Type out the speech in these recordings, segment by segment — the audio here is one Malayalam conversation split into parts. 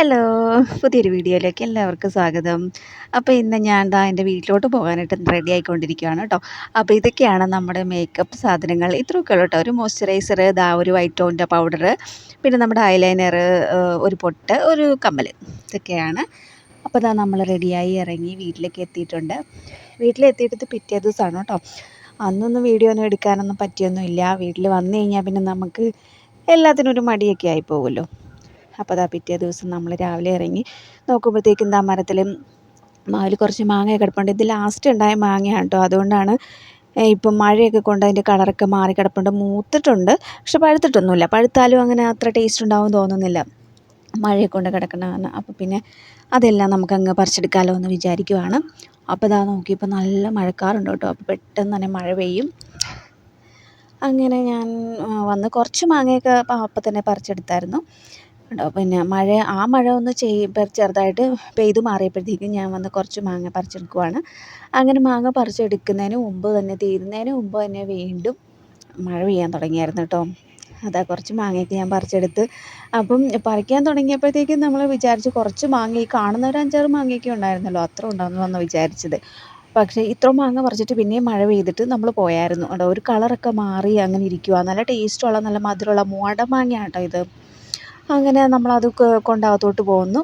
ഹലോ. പുതിയൊരു വീഡിയോയിലേക്ക് എല്ലാവർക്കും സ്വാഗതം. അപ്പോൾ ഇന്ന് ഞാൻ ദാ എന്റെ വീട്ടിലോട്ട് പോകാനായിട്ട് റെഡി ആയിക്കൊണ്ടിരിക്കുകയാണ് കേട്ടോ അപ്പോൾ ഇതൊക്കെയാണ് നമ്മുടെ മേക്കപ്പ് സാധനങ്ങൾ. ഇത്രയൊക്കെ ഉള്ളൂ കേട്ടോ ഒരു മോയ്സ്ചറൈസർ ദാ ഒരു വൈറ്റ് ടോണിന്റെ പൗഡർ പിന്നെ നമ്മുടെ ഐലൈനർ ഒരു പൊട്ട് ഒരു കമ്മൽ ഇതൊക്കെയാണ്. അപ്പോൾ ദാ നമ്മൾ റെഡിയായി ഇറങ്ങി വീട്ടിലേക്ക് എത്തിയിട്ടുണ്ട്. വീട്ടിലെത്തിയിട്ട് പിറ്റേ ദിവസമാണ് കേട്ടോ അന്നൊന്നും വീഡിയോ ഒന്നും എടുക്കാനൊന്നും പറ്റിയൊന്നുമില്ല. വീട്ടിൽ വന്നു കഴിഞ്ഞാൽ പിന്നെ നമുക്ക് എല്ലാത്തിനും ഒരു മടിയൊക്കെ ആയി പോകുമല്ലോ. അപ്പോൾ അതാ പിറ്റേ ദിവസം നമ്മൾ രാവിലെ ഇറങ്ങി നോക്കുമ്പോഴത്തേക്കും എന്താ മരത്തിൽ മാവിൽ കുറച്ച് മാങ്ങ കിടപ്പുണ്ട്. ഇത് ലാസ്റ്റ് ഉണ്ടായ മാങ്ങയാണ് കേട്ടോ അതുകൊണ്ടാണ് ഇപ്പം മഴയൊക്കെ കൊണ്ട് അതിന്റെ കളറൊക്കെ മാറി കിടപ്പുണ്ട്. മൂത്തിട്ടുണ്ട് പക്ഷെ പഴുത്തിട്ടൊന്നുമില്ല. പഴുത്താലും അങ്ങനെ അത്ര ടേസ്റ്റ് ഉണ്ടാവും തോന്നുന്നില്ല. മഴയെ കൊണ്ട് കിടക്കണതാണ് അപ്പോൾ പിന്നെ അതെല്ലാം നമുക്കങ്ങ് പറിച്ചെടുക്കാമല്ലോ എന്ന് വിചാരിക്കുവാണ്. അപ്പോൾ ഇതാ നോക്കിയപ്പോൾ നല്ല മഴക്കാറുണ്ട് കേട്ടോ അപ്പോൾ പെട്ടെന്ന് തന്നെ മഴ പെയ്യും. അങ്ങനെ ഞാൻ വന്ന് കുറച്ച് മാങ്ങയൊക്കെ അപ്പം തന്നെ പറിച്ചെടുത്തായിരുന്നു. പിന്നെ മഴ ആ മഴ ഒന്ന് ചെയ് ചെറുതായിട്ട് പെയ്ത് മാറിയപ്പോഴത്തേക്കും ഞാൻ വന്ന് കുറച്ച് മാങ്ങ പറിച്ചെടുക്കുവാണ്. അങ്ങനെ മാങ്ങ പറിച്ചെടുക്കുന്നതിന് മുമ്പ് തന്നെ തീരുന്നതിന് മുമ്പ് തന്നെ വീണ്ടും മഴ പെയ്യാൻ തുടങ്ങിയായിരുന്നു കേട്ടോ. അതാ കുറച്ച് മാങ്ങയൊക്കെ ഞാൻ പറിച്ചെടുത്ത്. അപ്പം പറിക്കാൻ തുടങ്ങിയപ്പോഴത്തേക്കും നമ്മൾ വിചാരിച്ച് കുറച്ച് മാങ്ങ ഈ കാണുന്ന ഒരു അഞ്ചാറ് മാങ്ങയൊക്കെ ഉണ്ടായിരുന്നല്ലോ അത്ര ഉണ്ടാകുമെന്നാണ് വിചാരിച്ചത്. പക്ഷേ ഇത്ര മാങ്ങ പറിച്ചിട്ട് പിന്നെയും മഴ പെയ്തിട്ട് നമ്മൾ പോയായിരുന്നു. കേട്ടോ ഒരു കളറൊക്കെ മാറി അങ്ങനെ ഇരിക്കുക നല്ല ടേസ്റ്റുള്ള നല്ല മധുരമുള്ള മൂവാണ്ട മാങ്ങയാണ് കേട്ടോ ഇത്. അങ്ങനെ നമ്മളത് കൊണ്ട് അകത്തോട്ട് പോകുന്നു.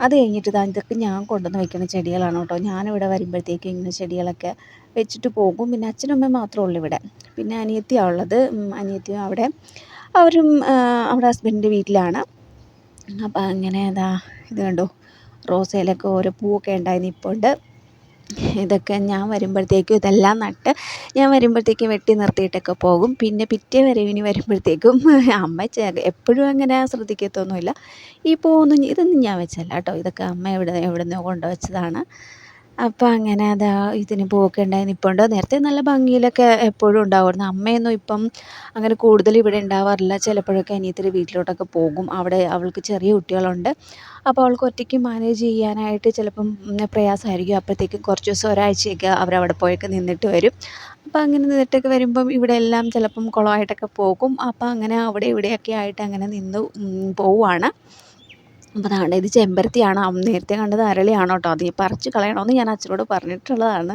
അത് കഴിഞ്ഞിട്ട് ഇതാ ഇതൊക്കെ ഞാൻ കൊണ്ടുവന്ന് വെക്കുന്ന ചെടികളാണ് കേട്ടോ. ഞാനിവിടെ വരുമ്പോഴത്തേക്കും ഇങ്ങനെ ചെടികളൊക്കെ വെച്ചിട്ട് പോകും. പിന്നെ അച്ഛനും അമ്മയും മാത്രമേ ഉള്ളൂ ഇവിടെ. പിന്നെ അനിയത്തിയാണ് ഉള്ളത്. അനിയത്തിയും അവിടെ. അവരും അവിടെ ഹസ്ബൻഡിന്റെ വീട്ടിലാണ്. അപ്പം അങ്ങനെ ഇതാ ഇത് കണ്ടോ? റോസയിലൊക്കെ ഓരോ പൂവൊക്കെ ഉണ്ടായിരുന്നു ഇപ്പോൾ നിൽപ്പുണ്ട് ഇതൊക്കെ ഞാൻ വരുമ്പോഴത്തേക്കും ഇതെല്ലാം നട്ട് ഞാൻ വരുമ്പോഴത്തേക്കും വെട്ടി നിർത്തിയിട്ടൊക്കെ പോകും. പിന്നെ പിറ്റേ വരവിന് വരുമ്പോഴത്തേക്കും അമ്മ എപ്പോഴും അങ്ങനെ ശ്രദ്ധിക്കത്തൊന്നുമില്ല. ഈ പോകുന്നു ഇതൊന്നും ഞാൻ വെച്ചല്ല കേട്ടോ. ഇതൊക്കെ അമ്മ എവിടെ എവിടെ നിന്നോ കൊണ്ടുവച്ചതാണ്. അപ്പം അങ്ങനെ അതാ ഇതിന് പൂവൊക്കെ ഉണ്ടായി നേരത്തെ നല്ല ഭംഗിയിലൊക്കെ എപ്പോഴും ഉണ്ടാവുമായിരുന്നു. അമ്മയൊന്നും ഇപ്പം അങ്ങനെ കൂടുതൽ ഇവിടെ ഉണ്ടാവാറില്ല. ചിലപ്പോഴൊക്കെ അനിയത്തിയുടെ വീട്ടിലോട്ടൊക്കെ പോകും. അവിടെ അവൾക്ക് ചെറിയ കുട്ടികളുണ്ട്. അപ്പോൾ അവൾക്ക് ഒറ്റയ്ക്ക് മാനേജ് ചെയ്യാനായിട്ട് ചിലപ്പം പ്രയാസമായിരിക്കും. അപ്പോഴത്തേക്കും കുറച്ച് ദിവസം ഒരാഴ്ചയൊക്കെ അവരവിടെ പോയൊക്കെ നിന്നിട്ട് വരും. അപ്പോൾ അങ്ങനെ നിന്നിട്ടൊക്കെ വരുമ്പം ഇവിടെ എല്ലാം ചിലപ്പം കുളമായിട്ടൊക്കെ പോകും. അപ്പോൾ അങ്ങനെ അവിടെ ഇവിടെയൊക്കെ ആയിട്ട് അങ്ങനെ നിന്ന് പോവുകയാണ് അപ്പോൾ ദാണ്ട് ഇത് ചെമ്പരത്തിയാണ്. നേരത്തെ കണ്ടത് അരളിയാണ് കേട്ടോ അത് പറിച്ച് കളയണമെന്ന് ഞാൻ അച്ഛനോട് പറഞ്ഞിട്ടുള്ളതാണ്.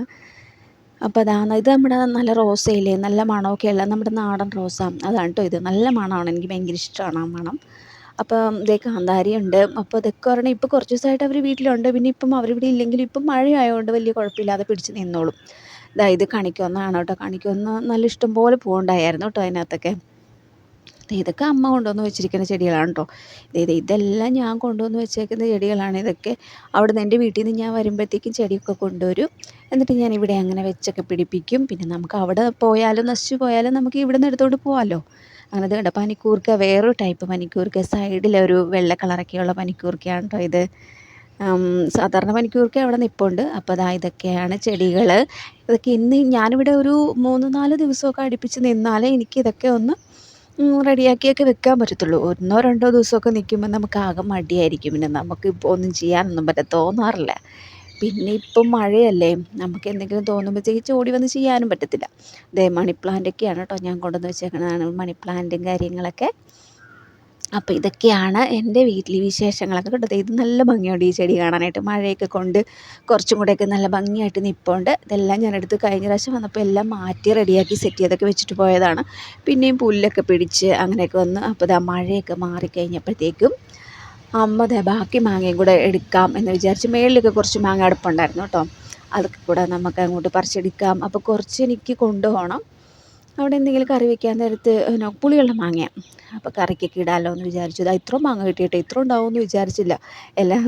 അപ്പോൾ അതാണ് ഇത് നമ്മുടെ നല്ല റോസയില്ലേ നല്ല മണമൊക്കെ ഉള്ള നമ്മുടെ നാടൻ റോസ. അതാണ് കേട്ടോ ഇത്. നല്ല മണമാണ്. എനിക്ക് ഭയങ്കര ഇഷ്ടമാണ് ആ മണം. അപ്പോൾ ഇതേ കാന്താരിയുണ്ട്. അപ്പോൾ ഇതൊക്കെ പറഞ്ഞാൽ ഇപ്പോൾ കുറച്ച് ദിവസമായിട്ട് അവർ വീട്ടിലുണ്ട്. പിന്നെ ഇപ്പം അവരിവിടെ ഇല്ലെങ്കിലും ഇപ്പം മഴയായതുകൊണ്ട് വലിയ കുഴപ്പമില്ലാതെ പിടിച്ച് നിന്നോളും. ഇതാ ഇത് കണിക്കൊന്നാണ് കേട്ടോ കണിക്കൊന്ന് നല്ല ഇഷ്ടം പോലെ പൂവുണ്ടായിരുന്നു കേട്ടോ അതിനകത്തൊക്കെ. ഇതൊക്കെ അമ്മ കൊണ്ടുവന്ന് വെച്ചിരിക്കുന്ന ചെടികളാണ് കേട്ടോ ഇത് ഇതെല്ലാം ഞാൻ കൊണ്ടുവന്ന് വെച്ചേക്കുന്ന ചെടികളാണ്. ഇതൊക്കെ അവിടെ നിന്ന് എന്റെ വീട്ടിൽ നിന്ന് ഞാൻ വരുമ്പോഴത്തേക്കും ചെടിയൊക്കെ കൊണ്ടുവരും. എന്നിട്ട് ഞാൻ ഇവിടെ അങ്ങനെ വെച്ചൊക്കെ പിടിപ്പിക്കും. പിന്നെ നമുക്ക് അവിടെ പോയാലും നശിച്ചു പോയാലും നമുക്ക് ഇവിടെ നിന്ന് എടുത്തുകൊണ്ട് പോകാമല്ലോ അങ്ങനെ അത് കണ്ടോ പനിക്കൂർക്ക വേറൊരു ടൈപ്പ് പനിക്കൂർക്ക. സൈഡിലൊരു വെള്ള കളറൊക്കെയുള്ള പനിക്കൂർക്കയാണ് കേട്ടോ ഇത് സാധാരണ പനിക്കൂർക്ക അവിടെ നിൽപ്പുണ്ട് അപ്പോൾ അതാ ഇതൊക്കെയാണ് ചെടികൾ ഇതൊക്കെ ഇന്ന് ഞാനിവിടെ ഒരു മൂന്ന് നാല് ദിവസമൊക്കെ അടുപ്പിച്ച് നിന്നാലേ എനിക്കിതൊക്കെ ഒന്ന് റെഡിയാക്കിയൊക്കെ വെക്കാൻ പറ്റത്തുള്ളൂ. ഒന്നോ രണ്ടോ ദിവസമൊക്കെ നിൽക്കുമ്പോൾ നമുക്ക് ആകെ മടിയായിരിക്കും. പിന്നെ നമുക്ക് ഇപ്പോൾ ഒന്നും ചെയ്യാനൊന്നും പറ്റ തോന്നാറില്ല. പിന്നെ ഇപ്പം മഴയല്ലേ. നമുക്ക് എന്തെങ്കിലും തോന്നുമ്പോഴത്തേക്ക് ഓടി വന്ന് ചെയ്യാനും പറ്റത്തില്ല. ദേ മണി പ്ലാന്റൊക്കെയാണ് കേട്ടോ ഞാൻ കൊണ്ടുവന്ന് വെച്ചേക്കുന്നതാണ് മണി പ്ലാന്റും കാര്യങ്ങളൊക്കെ അപ്പോൾ ഇതൊക്കെയാണ് എന്റെ വീട്ടിലെ വിശേഷങ്ങളൊക്കെ കേട്ടോ. ഇത് നല്ല ഭംഗിയുണ്ട് ഈ ചെടി കാണാനായിട്ട്. മഴയൊക്കെ കൊണ്ട് കുറച്ചും കൂടെയൊക്കെ നല്ല ഭംഗിയായിട്ട് നിൽപ്പുണ്ട് ഇതെല്ലാം ഞാൻ ഞാനെടുത്ത് കഴിഞ്ഞ പ്രാവശ്യം വന്നപ്പോൾ എല്ലാം മാറ്റി റെഡിയാക്കി സെറ്റ് ചെയ്തൊക്കെ വെച്ചിട്ട് പോയതാണ്. പിന്നെയും പുല്ലൊക്കെ പിടിച്ച് അങ്ങനെയൊക്കെ വന്ന് അപ്പോൾ ഇതാ മഴയൊക്കെ മാറിക്കഴിഞ്ഞപ്പോഴത്തേക്കും അമ്മ ദേ ബാക്കി മാങ്ങയും കൂടെ എടുക്കാം എന്ന് വിചാരിച്ച് മേളിലൊക്കെ കുറച്ച് മാങ്ങ അടുപ്പുണ്ടായിരുന്നു കേട്ടോ. അതൊക്കെ കൂടെ നമുക്ക് അങ്ങോട്ട് പറിച്ചെടുക്കാം. അപ്പോൾ കുറച്ച് എനിക്ക് കൊണ്ടുപോകണം. അവിടെ എന്തെങ്കിലും കറി വെക്കാൻ നേരത്ത് പിന്നെ പുളിയുള്ള മാങ്ങ അപ്പോൾ കറിക്കൊക്കെ ഇടാമല്ലോ എന്ന് വിചാരിച്ചു. ദാ ഇത്രയും മാങ്ങ കിട്ടിയിട്ട് ഇത്രയും ഉണ്ടാവുമെന്ന് വിചാരിച്ചില്ല. എല്ലാം